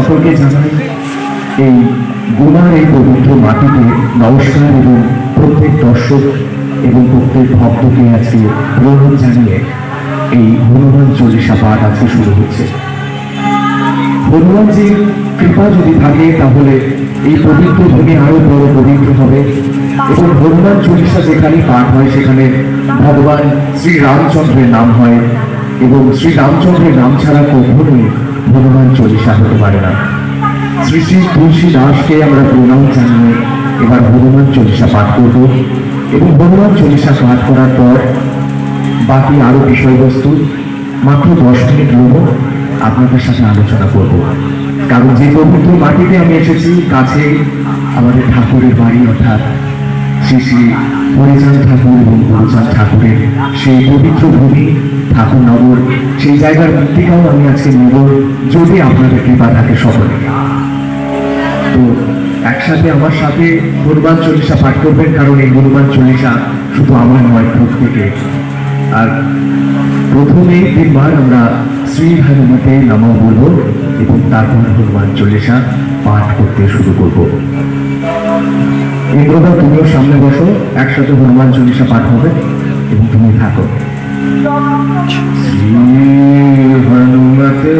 সকলকে জানাই, এই গুনার এই পবিত্র মাটিতে নমস্কার এবং প্রত্যেক দর্শক এবং প্রত্যেক ভক্তকে আজকে প্রণাম জানিয়ে এই হনুমান চল্লিশা পাঠ আজকে শুরু হচ্ছে। হনুমানজির কৃপা যদি থাকে, তাহলে এই পবিত্র ভূমি আরও বড় পবিত্র হবে এবং হনুমান চল্লিশা যেখানে পাঠ হয়, সেখানে ভগবান শ্রী রামচন্দ্রের নাম হয় এবং শ্রী রামচন্দ্রের নাম ছাড়া কখনোই হনুমান চল্লিশা হতে পারে না। শ্রী শ্রী তুলসী দাসকে আমরা প্রণাম জানিয়ে এবার হনুমান চল্লিশা পাঠ করব এবং হনুমান চল্লিশা পাঠ করার পর বাকি আরও বিষয়বস্তু মাত্র দশ মিনিট নেব, আপনাদের সাথে আলোচনা করব। কারণ যে পবিত্র মাটিতে আমি এসেছি, কাছে আমাদের ঠাকুরের বাড়ি, অর্থাৎ শ্রী শ্রী হরিচাঁদ ঠাকুর এবং গুরুচাঁদ ঠাকুরের সেই পবিত্র ভূমি ঠাকুরনগর সেই জায়গার মৃত্তিকাও আমি আজকে নেব, যদি আপনাদের কৃপা থাকে সকলে। তো একসাথে আমার সাথে হনুমান চল্লিশা পাঠ করবেন, কারণ এই হনুমান চল্লিশা শুধু আমার নয়, প্রত্যেকে। আর প্রথমে তিনবার আমরা শ্রী হনুমতে নাম বলব এবং তারপর হনুমান চল্লিশা পাঠ করতে শুরু করব। ইন্দ্রদা তুমিও সামনে বসো, একসাথে হনুমান চল্লিশা পাঠ হবে এবং তুমি থাকো। শ্রী হনুমতে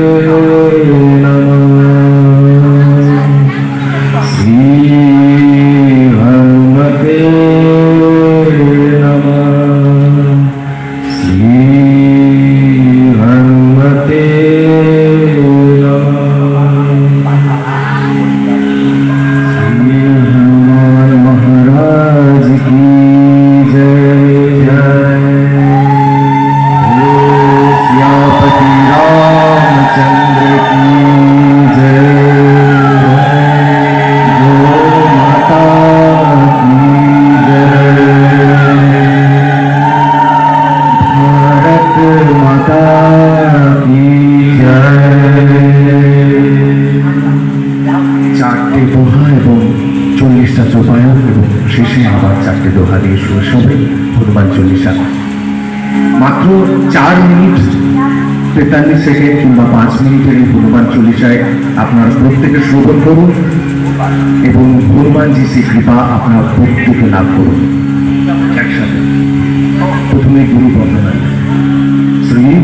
চার মিনিট, তেতাল্লিশ সেকেন্ড কিংবা পাঁচ মিনিটের এই হনুমান চল্লিশায় আপনারা প্রত্যেকে শ্রবণ করুন এবং হনুমানজি শ্রী কৃপা আপনার প্রত্যেকে লাভ করুন।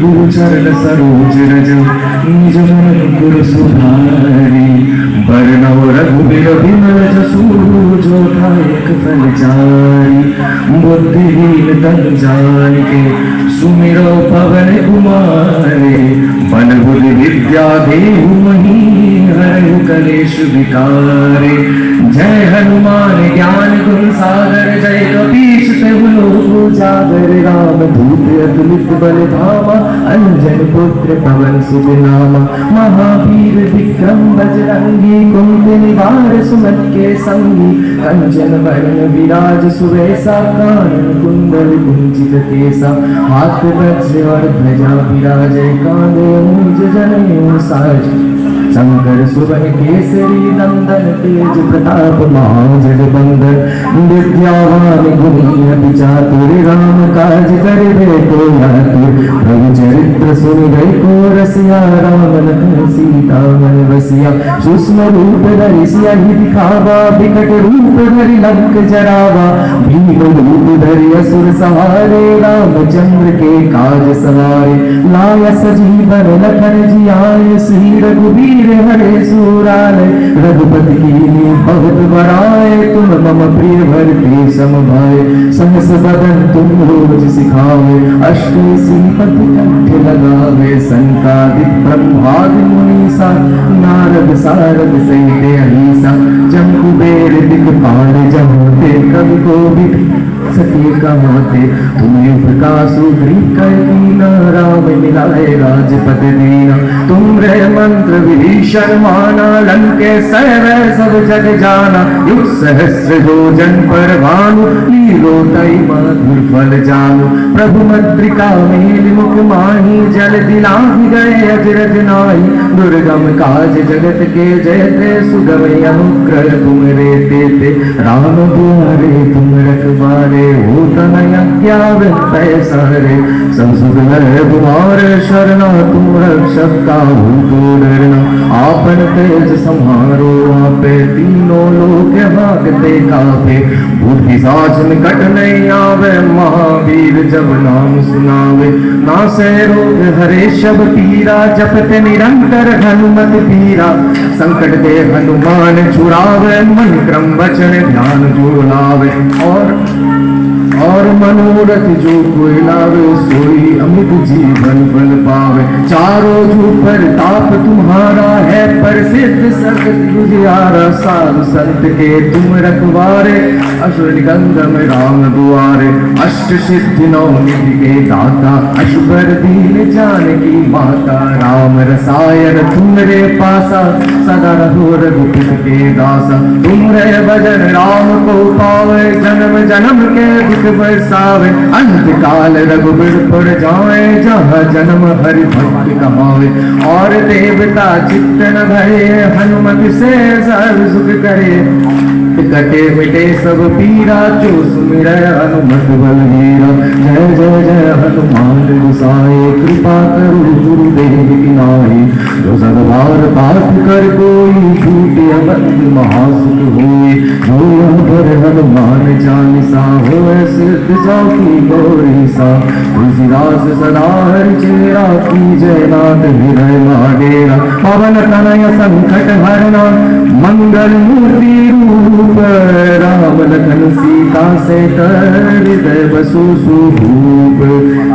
चरण सरोज रज निज मन గురు సుధారి वर्णव रघुबीर विमल सूरज दायक फल जाय बुद्धिहीन तन जान के सुमिर पवन कुमारे मन बुद्धि विद्या देहु मही हर कलेश विकारे जय हनुमान ज्ञान गुण सागर, जय कपीश लोक उजागर राम धूत अतुलित बल धामा, अंजन पुत्र पवन सुख नामा। महावीर विक्रम बजरंगी कुंद निवार सुमत के संगी, कंचन वर्ण विराज सुवेसा कानन कुंडल कुंचित केसा हाथ वज्र और ध्वजा विराजय कांधे मुंज जनेऊ साज। शंकर सुवन केसरी नंदन, तेज प्रताप महाजग बंदन विद्यावान गुणी अति राम काज करे को आतुर प्रभु चरित्र सुन गए को रसिया राम लखन सीता मन बसिया। सूक्ष्म रूप धरि ही दिखावा, विकट रूप धरि लंक जरावा। भीम रूप धरि असुर सहारे रामचंद्र के काज सवारे। लाय सजीवन लखन जियाए, श्री रघुवीर हरे सुराल रघुपति की बहुत बड़ाए तुम मम प्रिय भरते समभाए। सहस बदन तुम रोज सिखावे अष्ट सिंपति कंठ लगावे। संकादित ब्रह्मादि मुनीसा, नारद सारद सहित अहिसा। जम कुबेर दिखपाल जमोते कवि कोविद सती कहाते तुम्हें प्रकाशु कर दीना राम मिलाए राजपद दीना तुम रे मंत्र विभीषण, माना लंके सर सब जग जाना। युग सहस्र जो जन पर भानु, लीलो तई मधुर फल जानु। प्रभु मद्रिका मेल मुख माही, जल दिलाहि, गए अजरज नाई दुर्गम काज जगत के जयते सुगम अनुग्रह तुम रे ते राम दुआरे तुम रखवारे क्या सारे संसुख है तुम्हारे शरणा तुम रक्षक का हो तो डरना आपन तेज संहारो, आपे तीनों लोक भागते कापे बुद्धि साच निकट नहीं आवे, महावीर जब नाम सुनावे। नासे रोग हरे, शब पीरा, जपते निरंतर हनुमत पीरा। संकट दे हनुमान छुड़ावे मन क्रम वचन ध्यान जो और और मनोरथ जो कोई लावे, सोई अमित जीवन फल पावे। चारों जू पर ताप तुम्हारा है, प्रसिद्ध सतत गुजियारा साधु संत के तुम रखवारे। असुर निगंगम राम दुआरे, अष्ट सिद्धि नौ निधि के दाता। अश्वर दीन जानकी माता, राम रसायन तुमरे पासा। सदा रहो रघुपति के दासा। तुमरे भजन राम को पावे, जन्म जन्म के दुख बरसावे अंत काल रघुबर पर जाए जहाँ जन्म हरि भक्त कमावे। और देवता चित्तन भये, हनुमत से सर्व सुख करे। कटे मिटे सब पीरा, जो सुमिर हनुमत बलवीरा जय जय जय हनुमान गुसाए, कृपा करो गुरुदेव की नाई। जो सदबार पाठ कर कोई छूटे अबंध महासुख होए, जो पर हनुमान चालीसा होए, सिद्ध सौ की गौरी सा तुलसीदास सदा हर चेरा की जय नाथ हृदय माडेरा पवन तनय संकट हरना, मंगल मूर्ति रूप राम लखन सीता से हृदय बसु सुभूप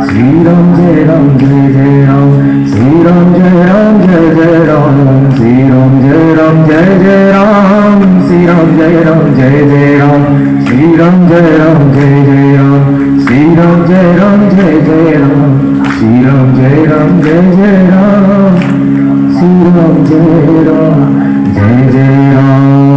श्री राम जय राम जय जय राम श्री राम जय राम जय जय राम श्री राम जय राम जय जय राम श्री राम जय राम जय जय राम श्री राम जय राम जय जय राम श्री राम जय राम जय जय राम श्री राम जय राम जय जय राम श्री राम जय राम जय जय राम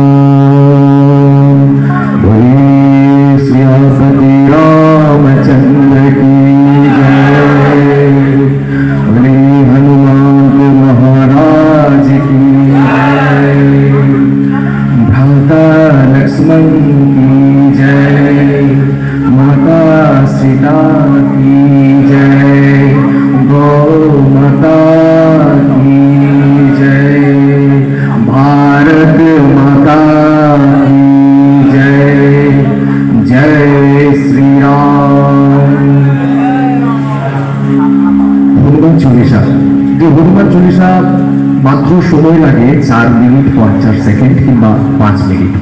মাত্র সময় লাগে চার মিনিট পঞ্চাশ সেকেন্ড কিংবা পাঁচ মিনিট।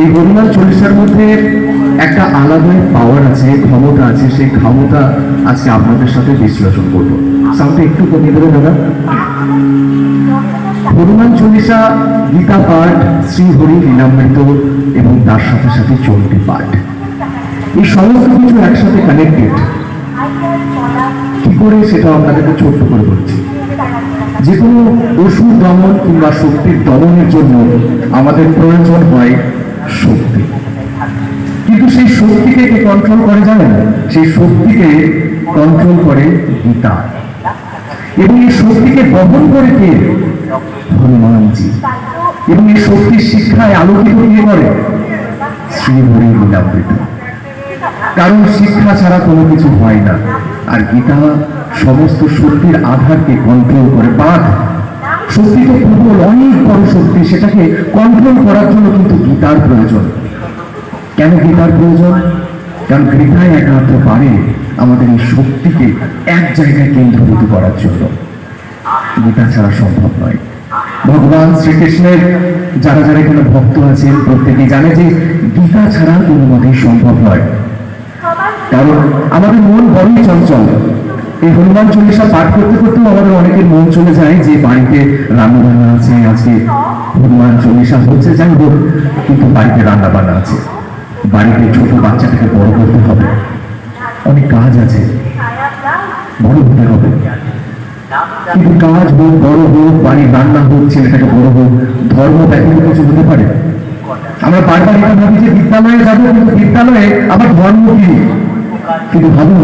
এই হনুমান চল্লিশার মধ্যে একটা আলাদাই পাওয়ার আছে, ক্ষমতা আছে, সেই ক্ষমতা আজকে আপনাদের সাথে বিশ্লেষণ করব। সাউন্ডটা একটু কমিয়ে দেবে দাদা। হনুমান চল্লিশা গীতা পাঠ, শ্রীহরি লীলামৃত এবং তার সাথে সাথে চলতি পাঠ। এই সমস্ত কিছু একসাথে কানেক্টেড কি করে সেটা আপনাদেরকে ছোট্ট করে বলছি? যে কোনো অসুর দমন কিংবা শক্তির দমনের জন্য আমাদের প্রয়োজন হয় শক্তি। কিন্তু সেই শক্তিকে কে কন্ট্রোল করে জানেন? সেই শক্তিকে কন্ট্রোল করে গীতা। এবং এই শক্তিকে বহন করে কে? হনুমানজি। এবং এই শক্তির শিক্ষায় আলোকিত কে করে? শ্রী হরি লীলামৃত কারণ শিক্ষা ছাড়া কোনো কিছু হয় না। আর গীতা সমস্ত শক্তির আধারকে কন্ট্রোল করে। বাঘ, শক্তি তো প্রবল অনেক বড় শক্তি, সেটাকে কন্ট্রোল করার জন্য কিন্তু গীতার প্রয়োজন। কেন গীতার প্রয়োজন? কারণ গীতায় একমাত্র পারে আমাদের এই শক্তিকে এক জায়গায় কেন্দ্রভূত করার জন্য। গীতা ছাড়া সম্ভব নয়। ভগবান শ্রীকৃষ্ণের যারা যারা এখানে ভক্ত আছেন প্রত্যেকে জানে যে গীতা ছাড়া কোনো মতেই সম্ভব নয়। কারণ আমাদের মন বড়ই চঞ্চল। এই হনুমান চল্লিশা পাঠ করতে করতেও আমাদের অনেকের মন চলে যায় যে বাড়িতে রান্না বান্না আছে, আজকে হনুমান চল্লিশা হচ্ছে, যাই হোক, কিন্তু বাড়িতে রান্না বান্না আছে। বাড়িতে ছোট বাচ্চাটাকে বড় করতে হবে। অনেক কাজ আছে। বড় হতে হবে। কিন্তু কাজ হোক, বড় হোক, বাড়ির রান্না হোক, ছেলেটাকে বড় হোক, ধর্ম ব্যতীত কিছু হতে পারে। আমরা বারবার এটা ভাবি যে বিদ্যালয়ে যাব, কিন্তু বিদ্যালয়ে আবার ধর্ম কি? কিন্তু ভাবুন,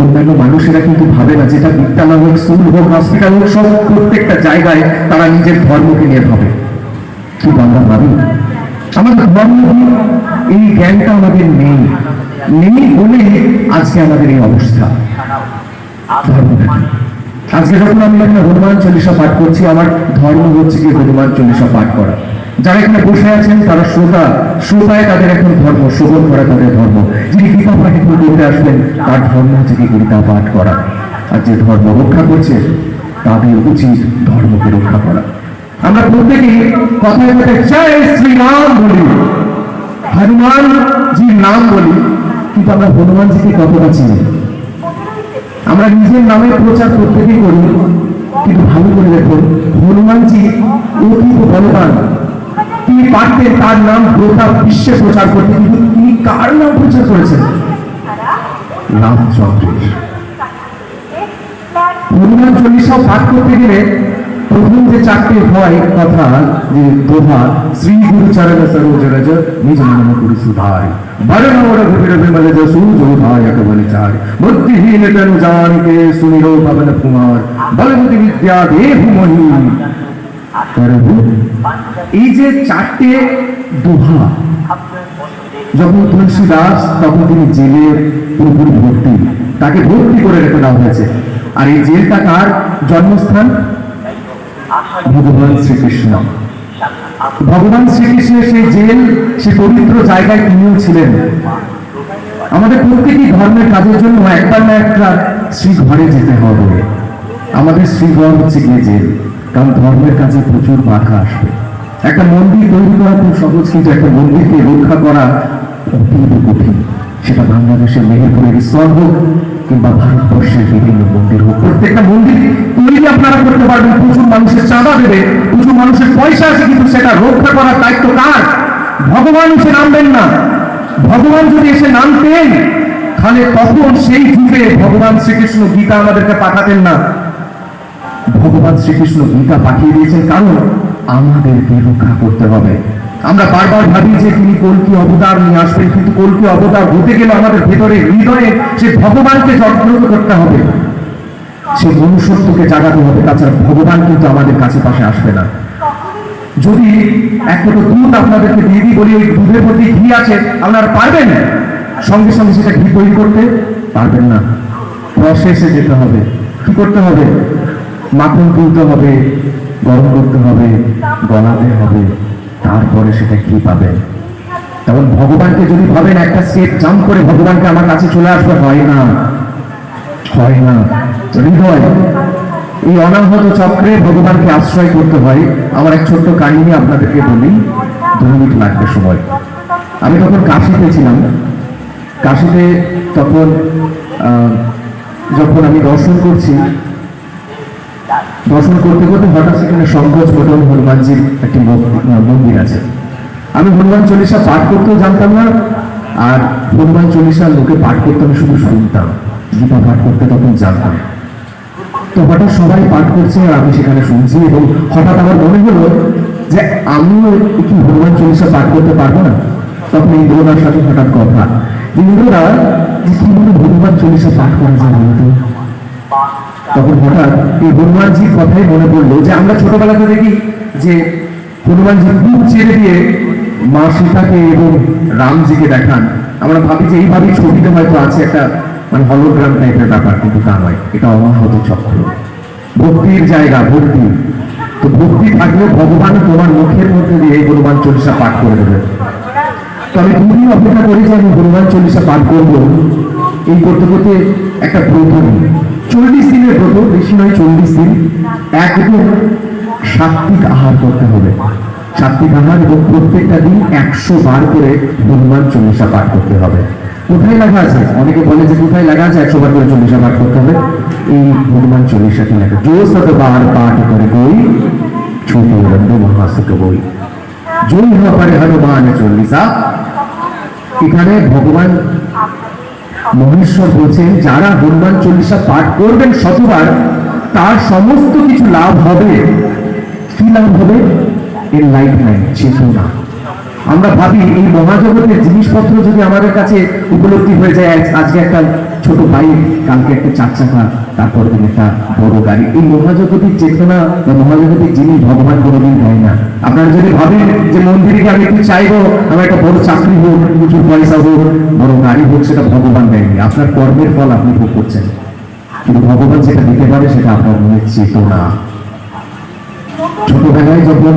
অন্যান্য মানুষেরা কিন্তু ভাবে না যেটা বিদ্যালয় হোক স্কুল হোক হসপিটাল হোক, সব প্রত্যেকটা জায়গায় তারা নিজের ধর্মকে নিয়ে ভাবে। কিন্তু আমরা ভাবি, আমাদের ধর্ম এই জ্ঞানটা আমাদের নেই। নেই বলে আজকে আমাদের এই অবস্থা? আজকে যখন আমি এখানে হনুমান চল্লিশা পাঠ করছি, আমার ধর্ম হচ্ছে কি হনুমান চল্লিশা পাঠ করা। যারা এখানে বসে আছেন, তারা শ্রোতা শ্রোতায় তাদের এখন ধর্ম শ্রবণ করা তাদের ধর্ম। যিনি গীতা পাঠ করতে আসবেন তার ধর্ম হচ্ছে কি গীতা পাঠ করা। আর যে ধর্ম রক্ষা করছে তাদের উচিত ধর্মকে রক্ষা করা। আমরা প্রত্যেকেই কথায় কথায় জয় শ্রীরাম বলি। হনুমান জির নাম বলি, কিন্তু আমরা হনুমানজিকে কতটা চিনি? আমরা নিজের নামে প্রচার প্রত্যেকেই করি, কিন্তু ভালো করে দেখুন হনুমানজি অতীব বলবান। পারতেন তার নাম গোটা বিশ্বে প্রচার করতে কিন্তু তিনি কার নাম প্রচার করেছেন বুদ্ধিহীন বিদ্যা দেহ এই যে চারটে দোহা, যখন তুলসী দাস তখন তিনি জেলে পুরোপুরি ভর্তি। তাকে ভর্তি করে রেখে দেওয়া হয়েছে। আর এই জেলটা কার? জন্মস্থান? ভগবান শ্রীকৃষ্ণ। ভগবান শ্রীকৃষ্ণের সেই জেল সেই পবিত্র জায়গায় তিনিও ছিলেন। আমাদের প্রত্যেকই ধর্মের কাজের জন্য একবার না একটা শ্রী ঘরে যেতে হবে। আমাদের শ্রীঘর হচ্ছে গিয়ে জেল। কারণ ধর্মের কাছে প্রচুর বাধা আসবে। একটা মন্দির তৈরি করা খুব সহজ, কিন্তু একটা মন্দিরকে রক্ষা করা কঠিন। সেটা বাংলাদেশের মেহেরপুরের স্তর হোক কিংবা ভারতবর্ষের বিভিন্ন মন্দির হোক। প্রত্যেকটা মন্দির তৈরি আপনারা করতে পারবেন। প্রচুর মানুষের চাঁদা দেবে, প্রচুর মানুষের পয়সা আছে, কিন্তু সেটা রক্ষা করার দায়িত্ব কার? ভগবান এসে নামবেন না। ভগবান যদি এসে নামতেন, তাহলে তখন সেই যুগে ভগবান শ্রীকৃষ্ণ গীতা আমাদেরকে পাঠাতেন না। ভগবান শ্রীকৃষ্ণ গীতা পাঠিয়ে দিয়েছেন, কারণ আমাদেরকে রক্ষা করতে হবে। আমরা বারবার ভাবি যে তিনি কলকি অবতার নিয়ে আসবেন, কিন্তু কলকি অবতার হতে গেলে আমাদের ভেতরে হৃদয়ে সে ভগবানকে জাগ্রত করতে হবে। সে মনুষ্যত্বকে জাগাতে হবে, তাছাড়া ভগবান কিন্তু আমাদের কাছে পাশে আসবে না। যদি এক ফোঁটা দুধ আপনাদেরকে দিয়ে দিই, বলি ওই দুধের প্রতি ঘি আছে, আপনারা পারবেন? সঙ্গে সঙ্গে সেটা ঘি তৈরি করতে? পারবেন না। প্রসেসে যেতে হবে। কি করতে হবে? মাখন তুলতে হবে, গরম করতে হবে, গলাতে হবে, তারপরে সেটা ঘি পাবেন তখন ভগবানকে যদি ভাবেন একটা স্টেপ জাম্প করে ভগবানকে আমার কাছে চলে আসবে, হয় না। হয় না। হৃদয়, এই অনাহত চক্রে ভগবানকে আশ্রয় করতে হয়। আমার এক ছোট্ট কাহিনী আপনাদেরকে বলি। দু মিনিট লাগবে সময়। আমি তখন কাশিতে ছিলাম। কাশিতে তখন যখন আমি দর্শন করছি দর্শন করতে করতে হঠাৎ সেখানে সংকোচ মতন হনুমানজির একটি মন্দির আছে। আমি হনুমান চল্লিশা পাঠ করতেও জানতাম না, আর হনুমান চল্লিশা লোকে পাঠ করতে আমি শুধু শুনতাম। গীতা পাঠ করতে তখন জানতাম। তো হঠাৎ সবাই পাঠ করছে, আর আমি সেখানে শুনছি এবং হঠাৎ আমার মনে হলো যে আমিও কি হনুমান চল্লিশা পাঠ করতে পারব না। তখন ইন্দ্রনার সাথে হঠাৎ কথা। যে ইন্দ্ররা যে কি বলে হনুমান চল্লিশা পাঠ করা যায় তখন হঠাৎ এই হনুমানজির কথাই মনে পড়ল যে আমরা ছোটবেলাতে দেখি যে হনুমানজি বুক ছেড়ে দিয়ে মা সীতাকে এবং রামজিকে দেখান। আমরা ভাবি যে এইভাবেই ছবিতে হয়তো আছে একটা মানে হলোগ্রাম টাইপের ব্যাপার, কিন্তু তা নয়। এটা অনাহত চক্র। ভক্তির জায়গা, ভক্তি। তো ভক্তি থাকলে ভগবান তোমার মুখের মধ্যে দিয়ে এই হনুমান চল্লিশা পাঠ করে দেবে তো আমি দুদিন অপেক্ষা করি যে আমি হনুমান চল্লিশা পাঠ করব। এই করতে করতে একটা নিই চল্লিশ দিনের ব্রত, বেশি নয় চল্লিশ দিন। একদম সাত্বিক আহার করতে হবে। সাত্বিক আহার এবং প্রত্যেকটা দিন একশো বার করে হনুমান চল্লিশা পাঠ করতে হবে। কোথায় লেখা আছে? অনেকে বলে যে কোথায় লেখা আছে একশো বার করে চল্লিশা পাঠ করতে হবে। এই হনুমান চল্লিশাটি লেখা জো শতবার পাঠ করে বই, ছোটো রন্ধু মহাসুখ বই। জয় হরে হনুমান চল্লিশা। এখানে ভগবান মহেশ্বর বলছেন যারা হনুমান চল্লিশা পাঠ করবেন শতবার, তার সমস্ত কিছু লাভ হবে। কি লাভ হবে? এর লাইফ লাইন চেতনা। আমরা ভাবি, এই মহাজগতের জিনিসপত্র যদি আমাদের কাছে উপলব্ধি হয়ে যায় আজকে একটা ছোট বাইক কালকে একটা চার চাকা তারপর দিন একটা বড় গাড়ি। এই মহাজগতিক চেতনা বা মহাজগতিক জিনিস ভগবান কোনোদিন দেয় না। আপনারা যদি ভাবেন যে মন্দিরে গিয়ে আমি একটু চাইব, আমার একটা বড় চাকরি হোক, প্রচুর পয়সা হোক, বড় গাড়ি হোক, সেটা ভগবান দেয়নি। আপনার কর্মের ফল আপনি ভোগ করছেন। কিন্তু ভগবান যেটা দিতে পারে, সেটা আপনার মনের চেতনা। ছোটবেলায় যখন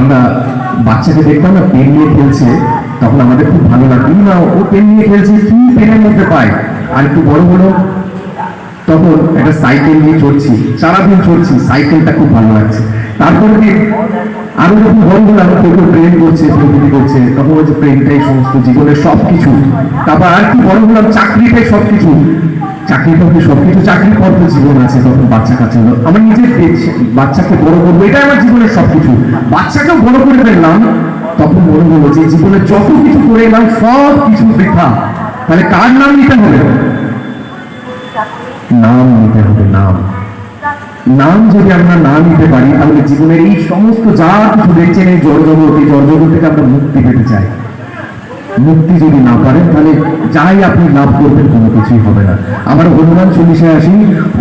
আমরা বাচ্চাকে দেখতাম না পেন নিয়ে খেলছে, তখন আমাদের খুব ভালো লাগবে না ও পেন নিয়ে খেলছে, কি পেনের মধ্যে পায়? আর একটু বড় হলো, তখন একটা সাইকেল নিয়ে চড়ছি, সারাদিন চড়ছি সাইকেলটা খুব ভালো লাগছে। তারপরে আরও যখন কেউ কেউ প্রেম করছে প্রকৃতি করছে, তখন হচ্ছে প্রেমটাই সমস্ত জীবনের সব কিছু তারপর আর কি বড় হলাম, চাকরিটাই সব কিছু চাকরি পক্ষে সবকিছু চাকরির পর জীবন আছে, তখন বাচ্চা হলো। আমার নিজের পেয়েছে- বাচ্চাকে বড় করব এটা আমার জীবনের সবকিছু। বাচ্চাকেও বড় করে ফেললাম, তখন মনে হলো যে জীবনে যত কিছু করে এলাম সব কিছু বৃথা। তাহলে কার নাম নিতে হবে? নাম নিতে হবে, নাম। নাম যদি আমরা না নিতে পারি তাহলে জীবনের এই সমস্ত যা কিছু দেখছেন এই জড় জগৎ এই জড় থেকে আমরা মুক্তি পেতে চাই। মুক্তি যদি না পারেন, তাহলে যাই আপনি লাভ করবেন, কোনো কিছুই হবে না। আমার হনুমান চল্লিশায় আসি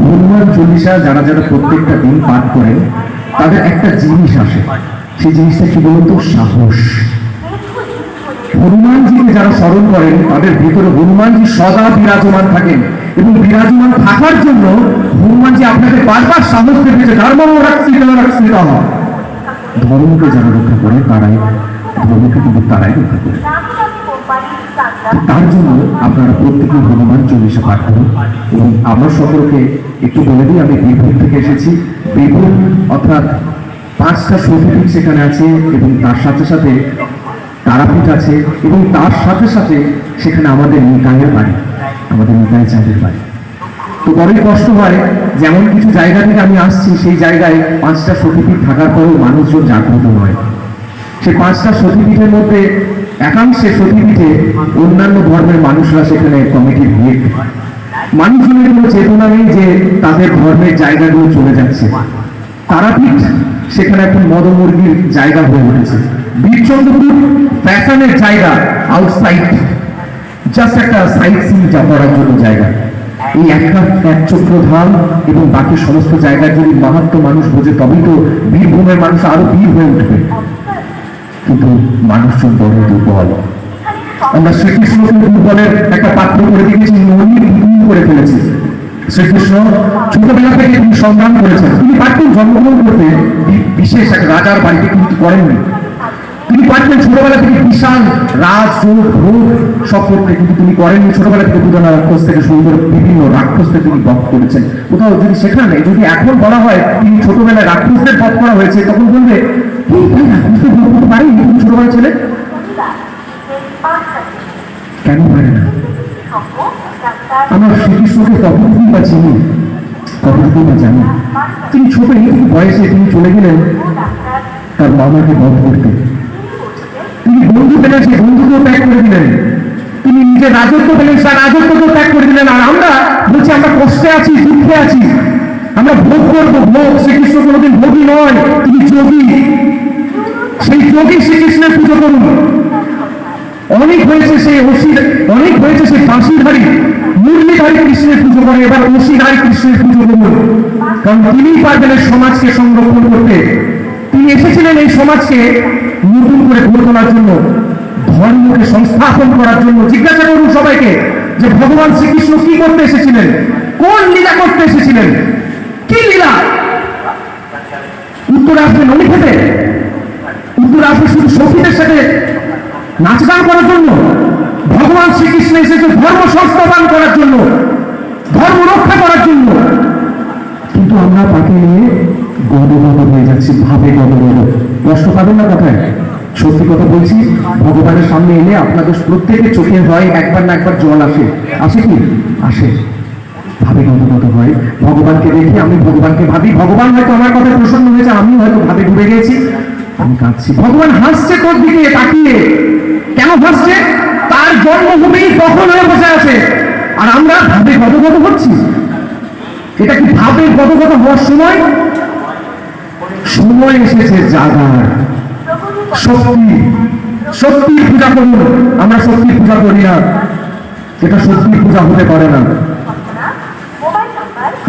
হনুমান চল্লিশা যারা যারা প্রত্যেকটা দিন পাঠ করেন, তাদের একটা জিনিস আসে। সেই জিনিসটা কি বলতো সাহস। হনুমানজিকে যারা স্মরণ করেন, তাদের ভিতরে হনুমানজি সদা বিরাজমান থাকেন। এবং বিরাজমান থাকার জন্য হনুমানজি আপনাকে বারবার সাহস যে ধর্ম রাখছি রাখছি ধর্মকে যারা রক্ষা করে, তারাই ধর্মকে কিন্তু তারাই রক্ষা করে। তার জন্য আপনারা প্রত্যেকে হনুমান চল্লিশা পাঠ করুন এবং আমরা সকলকে একটু বলে দিই, আমি বীরভূম থেকে এসেছি। বীরভূম অর্থাৎ পাঁচটা শক্তিপীঠ সেখানে আছে এবং তার সাথে সাথে তারাপীঠ আছে এবং তার সাথে সাথে সেখানে আমাদের নিকায়ের বাড়ি। আমাদের নিকায় চাঁদের বাড়ি তো বড়ই কষ্ট হয়, যেমন কিছু জায়গা থেকে আমি আসছি, সেই জায়গায় পাঁচটা সতীপীঠ থাকার পরেও মানুষজন জাগ্রত নয় সে পাঁচটা সতীপীঠের মধ্যে একাংশে সতীপীঠে অন্যান্য ধর্মের মানুষরা সেখানে কমিটির ভিড় মানুষজনের কোনো চেতনা নেই যে তাদের ধর্মের জায়গাগুলো চলে যাচ্ছে। তারাপীঠ সেখানে একটা মদমুরগির জায়গা হয়ে উঠেছে। বীরচন্দ্রপুর ফ্যাশনের জায়গা আউটসাইড জাস্ট একটা সাইট সিন যা করার জন্য জায়গা। এই একটা এক চক্রধাম এবং বাকি সমস্ত জায়গায় যদি মাহাত্ম মানুষ বোঝে, তবেই তো বীরভূমের মানুষ আরও বীর হয়ে উঠবে। কিন্তু মানুষজন বড় দুর্বল। আমরা শ্রীকৃষ্ণকে দুর্বলের একটা পাত্র করে দিয়েছি ভূমি করে ফেলেছি। শ্রীকৃষ্ণ ছোটবেলা থেকে তিনি সংগ্রাম করেছেন। তিনি পারতেন জন্মগ্রহণ করতে বিশেষ এক রাজার বাড়িতে কিন্তু করেননি। তিনি পারতেন ছোটবেলা থেকে বিশাল রাজ কিন্তু তিনি করেননি। ছোটবেলা থেকে রাক্ষস থেকে শুরু করে বিভিন্ন রাক্ষসকে তিনি বধ করেছেন। কোথাও যদি সেখানে যদি এখন বলা হয় তিনি ছোটবেলায় রাক্ষসদের বধ করা হয়েছে, তখন বলবে পারেনি ছোটবেলা ছেলে? কেন পারে না? আমরা শ্রীকৃষ্ণকে বা চিনি? বা জানি তিনি ছোট বয়সে তিনি চলে গেলেন তার মামাকে বধ করতে। বন্ধু পেলেন সেই বন্ধুকেও ত্যাগ করে দিলেন। তিনি নিজের রাজত্ব পেলেন, সেই রাজত্বকেও ত্যাগ করে দিলেন। আর আমরা বলছি, আমরা কষ্টে আছি, দুঃখে আছি। আমরা ভোগ করব, ভোগ। শ্রীকৃষ্ণ কোনোদিন ভোগী নয়, তিনি যোগী। সেই যোগী শ্রীকৃষ্ণের পুজো করুন। অনেক হয়েছে সেই অসির, অনেক হয়েছে সেই বাঁশিধারী মুরলীধারী কৃষ্ণের পুজো করে, এবার অসিধারী কৃষ্ণের পুজো করুন। কারণ তিনি পারবেন সমাজকে সংরক্ষণ করতে। তিনি এসেছিলেন এই সমাজকে নতুন করে গড়ে তোলার জন্য, ধর্মকে সংস্থাপন করার জন্য জিজ্ঞাসা করুন সবাইকে যে ভগবান শ্রীকৃষ্ণ কি করতে এসেছিলেন? কোন লীলা করতে এসেছিলেন? কি লীলা? উত্তর আসবে নলি খেতে উত্তর আসবে শুধু সখীদের সাথে নাচ গান করার জন্য। ভগবান শ্রীকৃষ্ণ এসেছে ধর্ম সংস্থাপন করার জন্য, ধর্ম রক্ষা করার জন্য। কিন্তু আমরা তাকে নিয়ে গদগদ হয়ে যাচ্ছি, ভাবে গদগদ কষ্ট পাবেন না কথায়? সত্যি কথা বলছি, ভগবানের সামনে এলে আপনাদের প্রত্যেকের চোখে হয় একবার না একবার জল আসে। আসে কি? আসে। ভাবে গদগদ হয়। ভগবানকে দেখে আমি ভগবানকে ভাবি, ভগবান হয়তো আমার কথা প্রসন্ন হয়েছে আমি হয়তো ভাবে ঘুরে গেছি। আমি কাঁদছি। ভগবান হাসছে তোর দিকে, তাকিয়ে। কেন হাসছে? তার জন্মভূমি দখল হয়ে বসে আছে আর আমরা ভাবে গদগদ হচ্ছি। এটা কি ভাবে গদগদ হওয়ার সময়? সময় এসেছে জাগার। শক্তি শক্তির পূজা করুন। আমরা শক্তির পূজা করি না। এটা শক্তির পূজা হতে পারে না।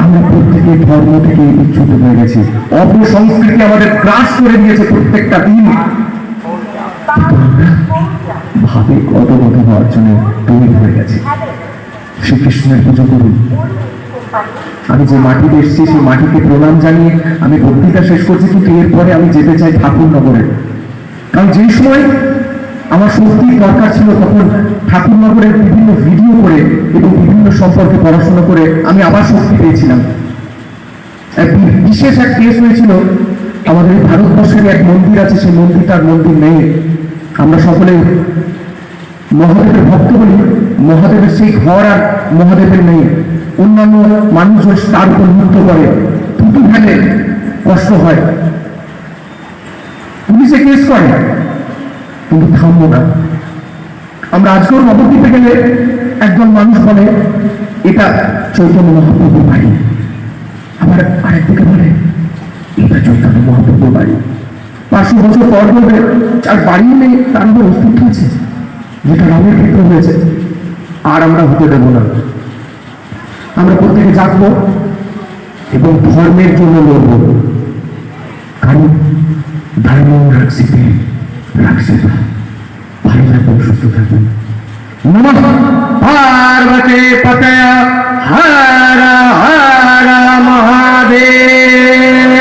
আমরা প্রত্যেকে ধর্ম থেকে বিচ্যুত হয়ে গেছি। অপসংস্কৃতি আমাদের গ্রাস করে দিয়েছে প্রত্যেকটা দিন। ভাবে কত হওয়ার জন্য তৈরি হয়ে গেছে। শ্রীকৃষ্ণের পুজো করুন। আমি যে মাটিতে এসেছি, সেই মাটিকে প্রণাম জানিয়ে আমি বক্তৃতা শেষ করছি, কিন্তু এরপরে আমি যেতে চাই ঠাকুরনগরে। কারণ যে সময় আমার সত্যি দরকার ছিল তখন ঠাকুরনগরের বিভিন্ন ভিডিও করে এবং বিভিন্ন সম্পর্কে পড়াশোনা করে আমি আবার শক্তি পেয়েছিলাম। বিশেষ এক কেস হয়েছিল, আমাদের ভারতবর্ষের এক মন্দির আছে, সেই মন্দিরটার মন্দির নেই। আমরা সকলে মহাদেবের ভক্ত বলি, মহাদেবের সেই ঘর আর মহাদেবের নেই। অন্যান্য মানুষজন তার উপর মুক্ত করে থুতু ফেলে কষ্ট হয়। পুলিশে কেস করে কিন্তু থামবো না। আমরা আজকেও নবদ্বীপে গেলে একজন মানুষ বলে, এটা চৈতন্য মহাপ্রভুর বাড়ি। আবার আরেকদিকে বলে, এটা চৈতন্য মহাপ্রভুর বাড়ি। পাঁচশো বছর পর বলবে, আর বাড়ি নেই, তার মধ্যে অস্তিত্ব আছে, যেটা রামের ক্ষেত্রে হয়েছে। আর আমরা হতে দেব না। আমরা প্রত্যেকে জাগবো এবং ধর্মের জন্য লড়বো। কারণ धर्म रख हैं रख हैं भाई मैं बहुत सुस्त था तुम नमः पार्वती पतया हर हर महादेव!